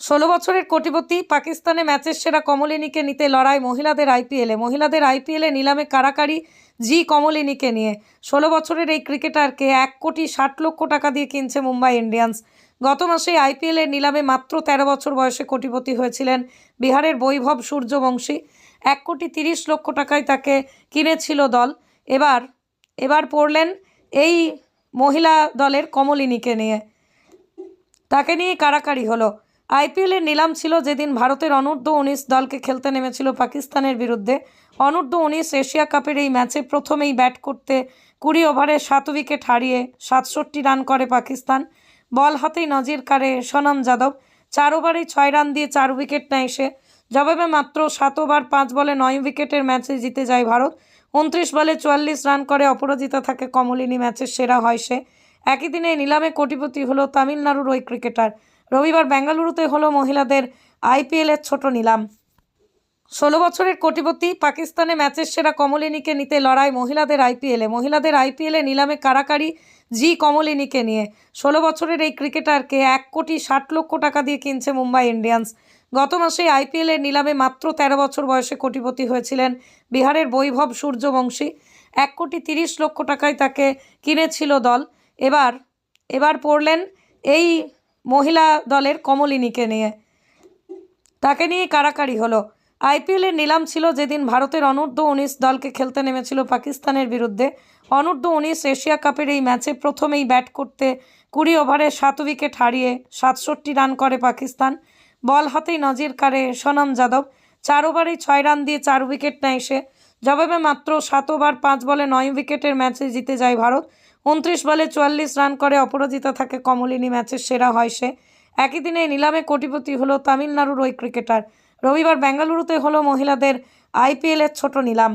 ষোলো বছরের কোটিপতি পাকিস্তানে ম্যাচের সেরা কমলিনীকে নিতে লড়াই মহিলাদের আইপিএলে। মহিলাদের আইপিএলে নিলামে কারাকারি জি কমলিনীকে নিয়ে। ষোলো বছরের এই ক্রিকেটারকে এক কোটি ষাট লক্ষ টাকা দিয়ে কিনছে মুম্বাই ইন্ডিয়ান্স। গত মাসে আইপিএলের নিলামে মাত্র তেরো বছর বয়সে কোটিপতি হয়েছিলেন বিহারের বৈভব সূর্যবংশী। এক কোটি তিরিশ লক্ষ টাকায় তাকে কিনেছিল দল। এবার এবার পড়লেন এই মহিলা দলের কমলিনীকে নিয়ে। তাকে নিয়ে কারাকারি হলো। আইপিএলের নিলাম ছিল যেদিন ভারতের অনূর্ধ্ব উনিশ দলকে খেলতে নেমেছিল পাকিস্তানের বিরুদ্ধে। অনূর্ধ্ব উনিশ এশিয়া কাপের এই ম্যাচে প্রথমেই ব্যাট করতে কুড়ি ওভারে সাত উইকেট হারিয়ে সাতষট্টি রান করে পাকিস্তান। বল হাতেই নজির কাড়ে সোনম যাদব। চার ওভারেই ছয় রান দিয়ে চার উইকেট নেয় সে। জবাবে মাত্র সাত ওভার, পাঁচ বলে নয় উইকেটের ম্যাচে জিতে যায় ভারত। উনত্রিশ বলে চুয়াল্লিশ রান করে অপরাজিতা থাকে কমলিনী, ম্যাচের সেরা হয় সে। একই দিনে নিলামে কোটিপতি হলো তামিলনাড়ুর ওই ক্রিকেটার। রবিবার বেঙ্গালুরুতে হলো মহিলাদের আইপিএলের ছোট নিলাম। ষোলো বছরের কোটিপতি পাকিস্তানে ম্যাচের সেরা কমলিনীকে নিতে লড়াই মহিলাদের আইপিএলে মহিলাদের আইপিএলে নিলামে কারাকারি জি কমলিনীকে নিয়ে। ষোলো বছরের এই ক্রিকেটারকে এক কোটি ষাট লক্ষ টাকা দিয়ে কিনছে মুম্বাই ইন্ডিয়ান্স। গত মাসে আইপিএলের নিলামে মাত্র তেরো বছর বয়সে কোটিপতি হয়েছিলেন বিহারের বৈভব সূর্যবংশী। এক কোটি তিরিশ লক্ষ টাকায় তাকে কিনেছিল দল। এবার এবার পড়লেন এই মহিলা দলের কমলিনীকে নিয়ে। তাকে নিয়ে কারাকারি হলো। আইপিএলের নিলাম ছিল যেদিন ভারতের অনূর্ধ্ব উনিশ দলকে খেলতে নেমেছিল পাকিস্তানের বিরুদ্ধে। অনূর্ধ্ব উনিশ এশিয়া কাপের এই ম্যাচে প্রথমেই ব্যাট করতে কুড়ি ওভারে সাত উইকেট হারিয়ে সাতষট্টি রান করে পাকিস্তান। বল হাতেই নজির কাড়ে সোনম যাদব। চার ওভারেই ছয় রান দিয়ে চার উইকেট নেয় সে। জবাবে মাত্র সাত ওভার, পাঁচ বলে নয় উইকেটের ম্যাচে জিতে যায় ভারত। উনত্রিশ বলে চুয়াল্লিশ রান করে অপরাজিতা থাকে কমলিনী, ম্যাচের সেরা হয় সে। একই দিনে নিলামে কোটিপতি হল তামিলনাড়ুর ওই ক্রিকেটার। রবিবার বেঙ্গালুরুতে হলো মহিলাদের আইপিএলের ছোট নিলাম।